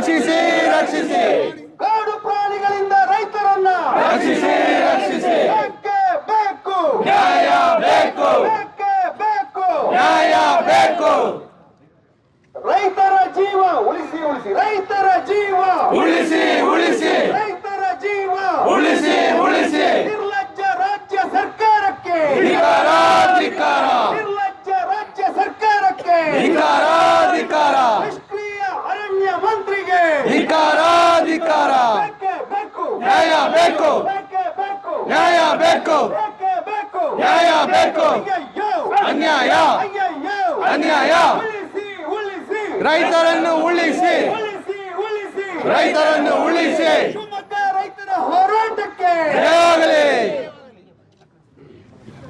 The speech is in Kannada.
ರಕ್ಷಿಸಿ ರಕ್ಷಿಸಿ. ಕಾಡು ಪ್ರಾಣಿಗಳಿಂದ ರೈತರನ್ನ ರಕ್ಷಿಸಿ ರಕ್ಷಿಸಿ. ಬೇಕೇ ಬೇಕು? ನ್ಯಾಯ ಬೇಕು. ಬೇಕೇ ಬೇಕು? ನ್ಯಾಯ ಬೇಕು. ರೈತರ ಜೀವ ಉಳಿಸಿ ಉಳಿಸಿ ರೈತರ ಜೀವ ಉಳಿಸಿ ಉಳಿಸಿ ನಿರ್ಲಜ್ಜ ರಾಜ್ಯ ಸರ್ಕಾರಕ್ಕೆ ಧಿಕಾರ ಧಿಕಾರ ನಿರ್ಲಜ್ಜ ರಾಜ್ಯ ಸರ್ಕಾರಕ್ಕೆ ಧಿಕಾರ ಧಿಕಾರ ನಿಷ್ಕ್ರಿಯ ಅರಣ್ಯ ಮಂತ್ರಿಗೆ ಧಿಕಾರ ಧಿಕಾರ ನ್ಯಾಯ ಬೇಕು. ನ್ಯಾಯ ಬೇಕು. ನ್ಯಾಯ ಬೇಕು. ಅನ್ಯಾಯ. ಅನ್ಯಾಯ. ರೈತರನ್ನು ಉಳಿಸಿ. ರೈತರನ್ನು ಉಳಿಸಿ.